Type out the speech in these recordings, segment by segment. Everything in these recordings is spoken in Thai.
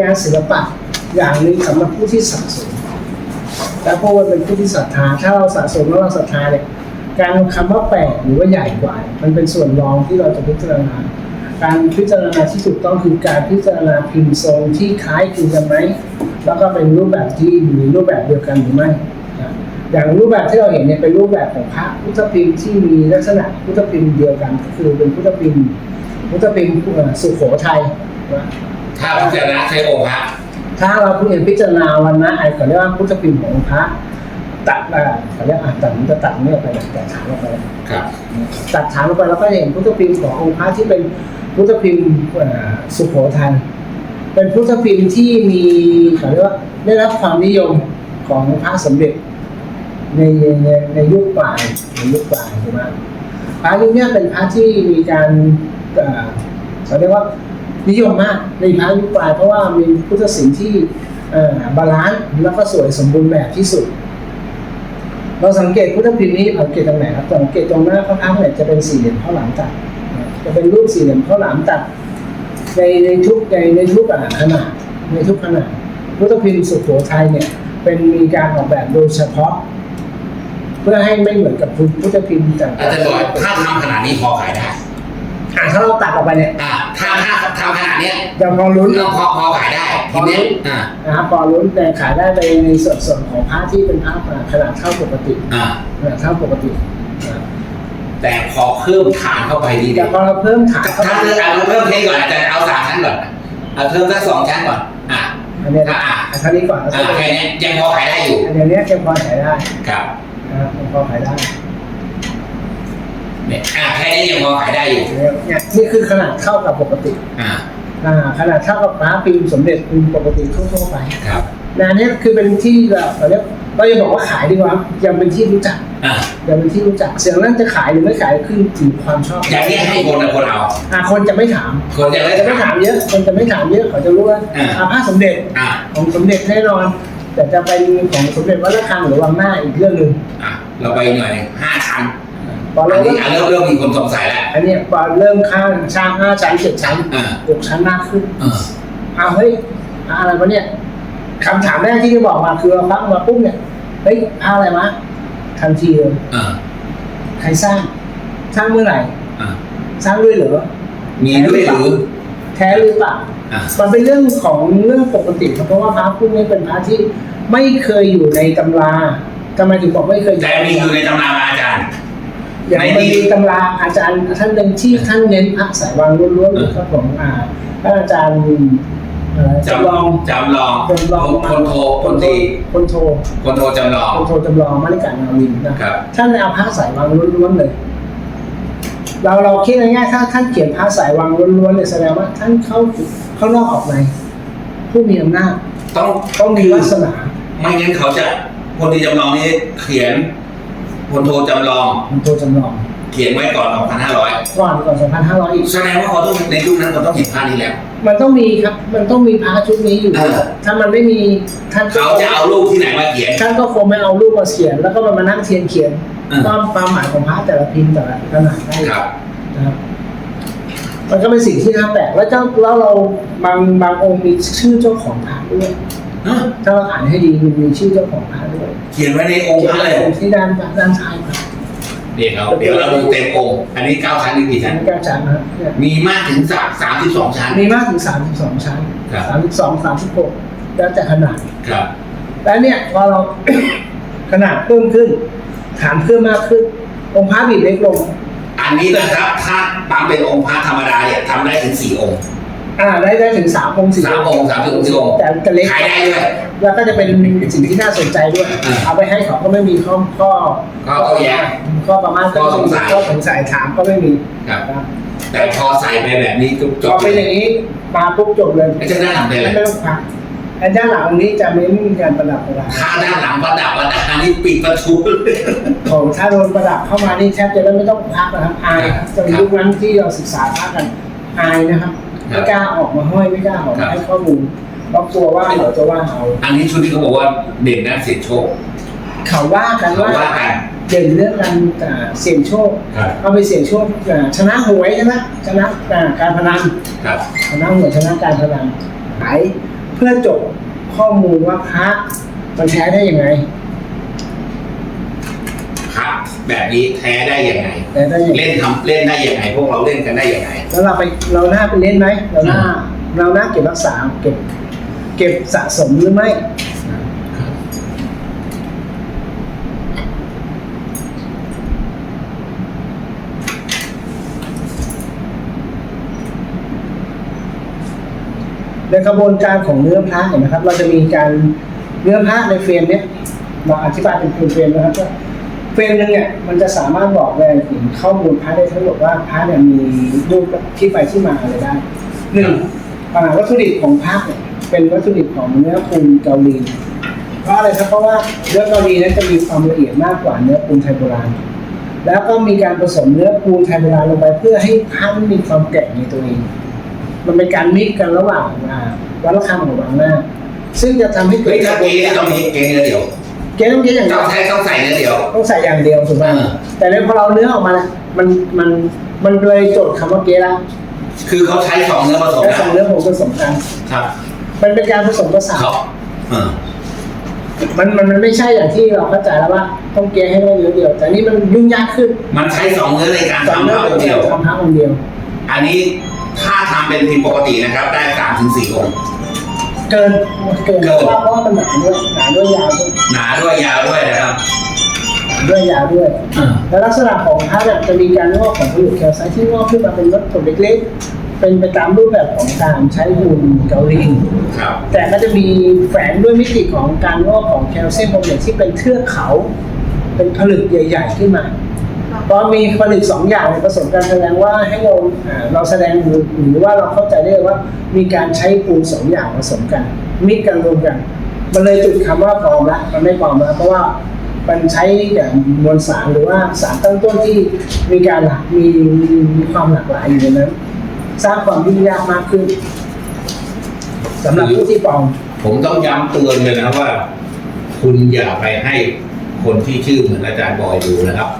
งานศิลปะอย่างหนึ่งสำหรับผู้ที่สะสมและเพราะว่าเป็นผู้ที่ศรัทธา ถ้าเราสะสมแล้วเราศรัทธาเนี่ยการคำว่าแปลกหรือว่าใหญ่กว่า มันเป็นส่วนรองที่เราจะพิจารณา การพิจารณาที่ถูกต้องคือการพิจารณาพิมพ์ทรงที่คล้ายคลึงกันไหมแล้วก็เป็นรูปแบบที่อยู่ในรูปแบบเดียวกันหรือไม่อย่างรูปแบบที่เราเห็นเนี่ยเป็นรูปแบบของพระพุทธพิมพ์ที่มีลักษณะพุทธพิมพ์เดียวกันก็คือเป็นพุทธพิมพ์พุทธพิมพ์สุโขทัย ถ้าพิจารณาใช้องค์พระถ้าเราเห็นพิจารณาวันนะไอ้เขาเรียกว่าพุทธพิมพ์ของพระตัดอ่าเขาเรียกอะตัดมันจะตัดเนี่ยไปตัดฐานลงไปครับตัดฐานลงไปแล้วก็เห็นพุทธพิมพ์ขององค์พระที่เป็นพุทธพิมพ์อ่าสุโขทัยเป็นพุทธพิมพ์ที่มีเขาเรียกว่าได้รับความนิยมของพระสมเด็จในในในยุคปลายในยุคปลายใช่ไหมพระยุคเนี้ยเป็นพระที่มีการเอ่อเขาเรียกว่า นิยมมากในพระยุคปลายเพราะว่ามีพุทธศิลป์ที่บาลานซ์แล้วก็สวยสมบูรณ์แบบที่สุด เราสังเกตพุทธพิมพ์นี้สังเกตตรงไหนครับสังเกตตรงหน้าพระพักตร์เนี่ยจะเป็นสี่เหลี่ยมข้าวหลามตัด จะเป็นรูปสี่เหลี่ยมข้าวหลามตัดในในทุกในในทุกขนาดในทุกขนาดพุทธพิมพ์สุโขทัยเนี่ยเป็นมีการออกแบบโดยเฉพาะ เพื่อให้ไม่เหมือนกับพุทธพิมพ์ต่างๆอาจารย์บอกถ้าทำขนาดนี้พอขายได้ อะถ้าเราตัดออกไปเนี่ยอ่าถ้าถ้าทำขนาดเนี้ยยังพอลุ้นเราพอพอขายได้ทีเนี้ยอ่านะครับพอลุ้นแต่ขายได้ในในส่วนส่วนของพระที่เป็นพระขนาดเท่าปกติอ่าขนาดเท่าปกตินะครับแต่พอเพิ่มฐานเข้าไปดีแต่เดียวพอเราเพิ่มฐานเข้าถ้าไปเพิ่มเอาเพิ่มเทก่อนอาจารย์เอาสามชั้นก่อนเอาเพิ่มสักสองชั้นก่อนอ่าอันเนี้ยอ่าอ่าอันเท่านี้ก่อนอ่าแค่เนี้ยยังพอขายได้อยู่อันเนี้ยยังพอขายได้ครับ นะครับยังพอขายได้ เนี่ยอ่าแค่นี้ยังพอขายได้อยู่เนี่ยเนี่ยนี่คือขนาดเท่ากับปกติ อ่าอ่าขนาดเท่ากับพระพิมพ์สมเด็จพิมพ์ปกติทั่วๆไปครับงานเนี้ยคือเป็นที่แบบเราเรียกเราจะบอกว่าขายดีกว่ายังเป็นที่รู้จักอ่ายังเป็นที่รู้จักเสียงนั้นจะขายหรือไม่ขายขึ้นถึงความชอบอย่างนี้ให้คนนะคนเอาอ่าคนจะไม่ถาม คนจะไม่จะไม่ถามเยอะคนจะไม่ถามเยอะเขาจะรู้ว่าอ่าอ่าผ้าสมเด็จอ่าของสมเด็จแน่นอน แต่จะเป็นของสมเด็จวัดระฆังหรือวังหน้าอีกเรื่องหนึ่งอะเราไปหน่อยห้าชั้น พออัเรานนี้เริ่มอะเริ่มเริ่มมีคนสงสัยแล้ว อันเนี้ยพอเริ่มข้างช่างห้าชั้นเจ็ดชั้นอ่า หกชั้นมากขึ้นเออเอาเฮ้ยอะไรวะเนี่ยคำถามแรกที่จะบอกมาคือเราฟังมาปุ๊บเนี่ยเฮ้ยผ้าอะไรมะทันทีเลยเออใครสร้าง สร้างเมื่อไหร่อะสร้างด้วยเหรอมีด้วยหรือ แท้หรือเปล่า อะ มันเป็นเรื่องของเรื่องปกติครับเพราะว่าพระพวกนี้เป็นพระที่ไม่เคยอยู่ในตำราทำไมถึงบอกไม่เคยแต่มีอยู่ในตำราอาจารย์ อย่างในมันนี้มีตำราอาจารย์ท่านหนึ่งที่ท่านเน้นพระสายวางล้วนๆเลยครับผมอ่าท่านอาจารย์เอ่อจำลองจำลองจำลองคนโทคนตีคนโทคนโทจำลองคนโทจำลองมาริกานาวินนะครับท่านเอาพระสายวางล้วนๆเลยเราเราคิดง่ายๆถ้าท่านเขียนพระสายวางล้วนๆเนี่ยแสดงว่าท่านเข้าเข้านอกออกในผู้มีอำนาจต้องต้องมีวาสนาไม่งั้นเขาจะคนที่จำลองนี้เขียน คนโทจำลองคนโทจำลองเขียนไว้ก่อน 2,500 ก่อนก่อน2,500อีก แสดงว่าเขาต้องในยุคนั้นเขาต้องเห็นภาพนี้แล้ว มันต้องมีครับ มันต้องมีพระชุดนี้อยู่ เออ ถ้ามันไม่มีท่านก็เขาจะเอารูปที่ไหนมาเขียน ท่านก็คงไม่เอารูปมาเขียน แล้วก็มานั่งเทียนเขียนเออ ความความหมายของพระแต่ละพิมพ์แต่ละขนาดได้ ครับ นะครับมันก็เป็นสิ่งที่น่าแปลกแล้วเจ้าแล้วเราบางบางองค์มีชื่อเจ้าของพระด้วยฮะ ถ้าเราอ่านให้ดีมันมีชื่อเจ้าของพระด้วย เขียนไว้ในองค์เขียนพระไว้เลยที่ด้านด้านซ้ายพระเดี๋ยวเราเดี๋ยวเราดูเต็มองค์ อันนี้เก้าชั้นหรือกี่ชั้ชั้นนเก้าชั้นนะครับเนี่ยมีมากถึงสามสามสิบสองชั้น มีมากถึงสามสิบสองชั้นครับสามสิบสองสามสิบหกแล้วแต่ขนาดครับ แล้วเนี่ยพอเราขนาดเพิ่มขึ้น ฐานเพิ่มมากขึ้น องค์พระบีบเล็กลง อันนี้นะครับถ้าปั๊มเป็นองค์พระธรรมดาเนี่ยทำได้ถึงสี่องค์ อ่าได้ได้ถึงสามองค์สี่สามองค์สามถึงสี่องค์แต่จะเล็กขายได้ด้วยแล้วก็จะเป็นสิ่งที่น่าสนใจด้วย อ่า เอาไปให้เขาก็ไม่มีข้อข้อข้อโต้แย้งข้อประมาณข้อสงสัย ข้อสงสัยถามก็ไม่มีครับ นะแต่พอใส่ไปแบบนี้ก็จพอบเป็นอย่างนี้มาปุ๊บจบเลยไอ้เจ้าด้านหลังเป็นอะไรไม่ต้องพักไอ้ด้านหลังตรงนี้จะไม่มีการประดับประดาถ้าด้านหลังประดับประดานี่ปิดประตูเลย ของถ้าโดนประดับเข้ามานี่แทบจะไม่ต้องพักนะครับอายครับ จนยุคนั้นที่เราศึกษาพระกันอายนะครับครับ ไม่กล้าออกมาห้อยไม่กล้าออกครัมาบให้ข้อมูลเพราะกลัวว่าเขาจะว่าเอาอันนี้ชุดที่เขาบอกว่าเด่นด้านเสียงโชคเขาว่ากันเขาว่าว่ากัน เด่นเรื่องการอ่าเสี่ยงโชคครับ เอาไปเสี่ยงโชคอ่าชนะหวยชนะชนะอ่าการพนัน ครับชนะหวยชนะการพนันขายเพื่อจบข้อมูลว่าพระมันแท้ได้ยังไงครับ แบบนี้แท้ได้ยังไงแท้ได้ยังไงเล่นทำเล่นได้ยังไง พวกเราเล่นกันได้ยังไง แล้วเราไปเราหน้าไปเล่นไหมเราหน้าเราหน้าเก็บรักษาเก็บ เก็บสะสมหรือไม่ในกระบวนการของเนื้อพระเห็นนะครับ เราจะมีการเนื้อพระในเฟรมเนี้ยเราอธิบายเป็นเฟรมๆนะครับว่า เฟรมหนึงเนี่ยมันจะสามารถบอกรายละเอียดข้อมูลพระได้ทั้งหมดว่าพระเนี่ยมีรูปที่ไปที่มาอะไรได้หนึ่งวัตถุดิบของพระเนี่ยเป็นวัตถุดิบของเนื้อปูนเกาหลีเพราะอะไรครับเพราะว่าเนื้อเกาหลีนั้นจะมีความละเอียดมากกว่าเนื้อปูนไทยโบราณ แล้วก็มีการผสมเนื้อปูนไทยโบราณลงไปเพื่อให้พระมีความแกร่งในตัวเองมันเป็นการมิกกันระหว่างวัดระฆังกับวังหน้าซึ่งจะทำให้เกิดยถ้าเกย์ต้องมีเกย์เดียว เกณฑ์ต้องเกณฑ์อย่างเดีต้ยอวงใช้ต้องใส่เนื้อเดียว ต้องใส่อย่างเดียวถูกไหมอ่า แต่เนี่ยพอเราเนื้อออกมาเนี่ยมันมันมันเลยโจทย์คำว่าเกณฑ์ละคือเขาใช้สองเนื้อผสมและนะสองเนื้อผสมกันครับมันเป็นการผสมผสานเขาเออมันมันมันไม่ใช่อย่างที่เราเข้าใจแล้วว่าต้องเกณฑ์ให้ได้เนื้อเดียว แต่นี่มันยุ่งยากขึ้นมันใช้สองเนื้อในการสองทำเนื้อเท่าเดีเดียยววทำพระองค์เดียว อันนี้ถ้าทำเป็นพิมพ์ปกตินะครับ ได้สามถึงสี่องค์ เกินเกินเกินเพราะว่าเพราะว่ามันหนาด้วยหนาด้วยยาวด้วยหนาด้วยยาวด้วยนะครับ ด้วยยาวด้วยอ่าแล้วลักษณะของพระเนี่ยจะมีการงอกของผลึกแคลไซต์ที่งอกขึ้นมาเป็นวัตถุเล็กๆ เป็นไปตามรูปแบบของการใช้หุ่นเกาหลีครับแต่ก็จะมีแฝงด้วยมิติของการงอกของแคลเซียมโพลิเมตที่เป็นเทือกเขา เป็นผลึกใหญ่ ๆ ขึ้นมา เพราะมีผลึกสองอย่างผสมกันแสดงว่าให้เราเราแสดงหรือว่าเราเข้าใจได้เลยว่ามีการใช้ปูนสองอย่างผสมกัน มิกกันรวมกัน มันเลยจุดคำว่าปลอมละมันไม่ปลอมแล้วเพราะว่ามันใช้อย่างมวลสารหรือว่าสารตั้งต้นที่มีการหลากมีมีความหลากหลายอยู่ในนั้นสร้างความยุ่งยากมากขึ้นสำหรับผู้ที่ปลอม ผมต้องย้ำเตือนเลยนะว่า คุณอย่าไปให้คนที่ชื่อเหมือนอาจารย์บอยดูนะครับ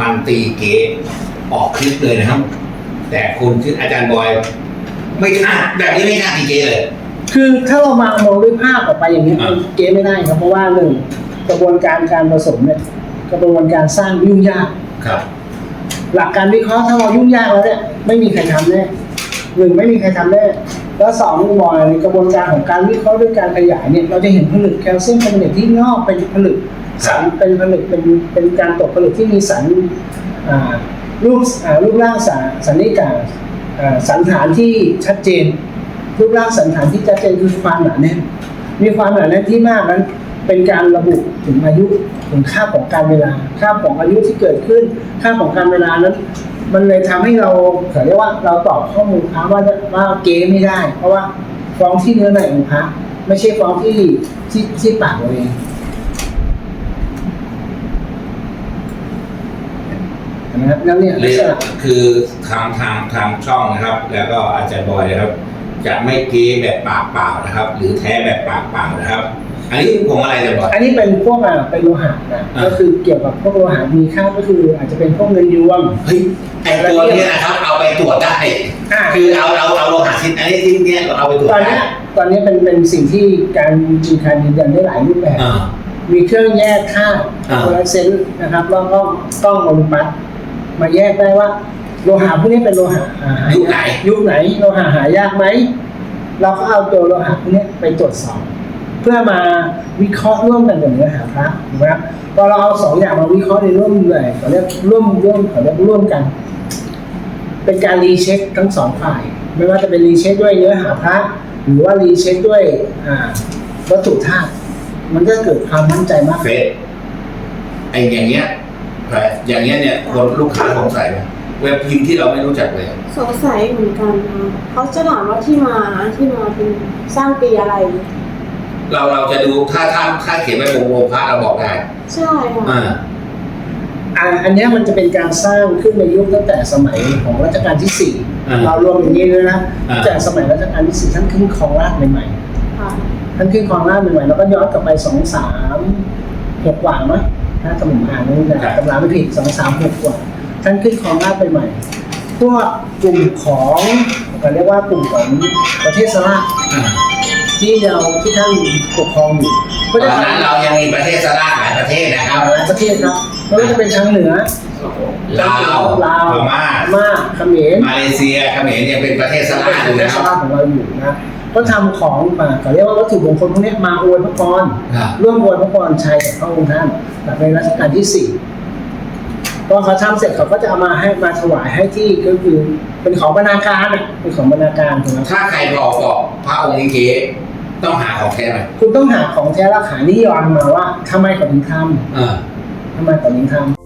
มันตีเก๋ออกคลิปเลยนะครับ แต่คุณชื่ออาจารย์บอย ไม่กล้าแบบนี้ไม่กล้าตีเก๋เลย คือถ้าเรามามองด้วยภาพออกไปอย่างนี้อ่ามันเก๊ไม่ได้ครับ เพราะว่าหนึ่งกระบวนการการผสมเนี่ยกระบวนการสร้างยุ่งยาก ครับ หลักการวิเคราะห์ถ้าเรายุ่งยากแล้วเนี่ยไม่มีใครทำแน่หนึ่งไม่มีใครทำแน่แล้วสองมองในกระบวนการของการวิเคราะห์ด้วยการขยายเนี่ยเราจะเห็นผลึกแคลเซียมคาร์บอเนตที่งอกเป็นผลึก สารเป็นผลึกเป็นเป็นการตกผลึกที่มีสันอ่ารูปรูปร่างสารสันนิกาอ่าสันฐานที่ชัดเจน รูปร่างสันฐานที่ชัดเจนคือความหนาแน่นมีความหนาแน่นที่มากนั้นเป็นการระบุถึงอายุถึงค่าของการเวลา ค่าของอายุที่เกิดขึ้น ค่าของการเวลานั้น มันเลยทำให้เราเขาเรียกว่าเราตอบข้อมูลพระว่าว่าเก๊ไม่ได้ เพราะว่าฟ้องที่เนื้อในของพระไม่ใช่ฟ้องที่ที่ที่ปากเราเอง นะครับแล้วเนี่ยลัเรีกยษกณะคือทางทางทางช่องนะครับ แล้วก็อาจารย์บอยนะครับ จะไม่เก๊แบบปากเปล่านะครับ หรือแท้แบบปากเปล่านะครับ อันนี้ผมอะไรอาจารย์บอย อันนี้เป็นพวกอะเป็นโลหะนะอ่าก็คือเกี่ยวกับพวกโลหะมีค่าก็คืออาจจะเป็นพวกเงินยวง เฮ้ยไอตัวเนี้ยนะครับ เอาไปตรวจได้ อ่า คือเอาเอาเอาโลหะชิ้นอันนี้ชิ้นเนี้ยเราเอาไปตรวจตอนได้เนี้ยตอนนี้เป็นเป็นสิ่งที่การมีการยืนยันได้หลายรูปแบบ อ่า มีเครื่องแยกค่าอ่าโฟลเซนต์นะครับแล้วก็กล้องโอลิมปัส มาแยกได้ว่า โลหะพวกนี้เป็นโลหะอ่าหายุคไหนยุคไหนโลหะหายากไหมเราก็เอาตัวโลหะพวกนี้ไปตรวจสอบ เพื่อมาวิเคราะห์ร่วมกันกับเนื้อหาพระถูกไหมครับพอเราเอาสองอย่างมาวิเคราะห์ในร่วมเลยเขาเรียกร่วมร่วมเขาเรียกร่วมกัน เป็นการรีเช็คทั้งสองฝ่าย ไม่ว่าจะเป็นรีเช็คด้วยเนื้อหาพระหรือว่ารีเช็คด้วยอ่าวัตถุธาตุมันก็เกิดความมั่นใจมากเฟสไออย่างเงี้ย แต่อย่างเงี้ยเนี่ยคนลูกค้าสงสัยไหมเว็บพิมพ์ที่เราไม่รู้จักเลย สงสัยเหมือนกันนะเขาจะถามว่าที่มาที่มาเป็นสร้างปีอะไร เราเราจะดูถ้าถ้าถ้าเขียนไว้วงวงพระเราบอกได้ใช่ค่ะอ่าอันอันเนี้ยมันจะเป็นการสร้างขึ้นในยุคตั้งแต่สมัยของรัชกาลที่สี่อ่าเรารวมอย่างนี้เลยนะอ่าจากสมัยรัชกาลที่สี่ท่านขึ้นครองราชย์ใหม่ค่ะ ๆท่านขึ้นครองราชย์ใหม่ๆแล้วก็ย้อนกลับไปสองสามหกกว่ามั้ย ถ้าจำผมอ่านนี่แต่ตำราไม่ผิดสองสามหกกว่าท่านขึ้นครองราชย์ใหม่ๆพวกกลุ่มของเขาเรียกว่ากลุ่มของประเทศสลาอ่าที่เราที่ท่านปกครองอยู่ตก็อนจะนั้นทำเรายังมีประเทศสลาหลายประเทศนะครับหลายประเทศครับไม่ว่าจะเป็นทางเหนือลาวลาวพม่าพม่าเขมรมาเลเซียเขมรยังเป็นประเทศสลาอยู่ในนะคชารับติของเราอยู่นะ ก็ทำของมาเขาเรียกว่าวัตถุมงคลพวกนี้มาอวยพระพรครับร่วมอวยพระพรชัยกับพระองค์ท่านแบบในรัชกาลที่สี่พอเขาทำเสร็จเขาก็จะเอามาให้มาถวายให้ที่ก็คือเป็นของบรรณาการอะเป็นของบรรณาการถูกไหมถ้าใครบอกบอกพระองค์นี้เก๋ต้องหาของแท้ไหมคุณต้องหาของแท้และหานิยามมาว่าทำไมเขาถึงทเออำทำไมเขาถึงทำ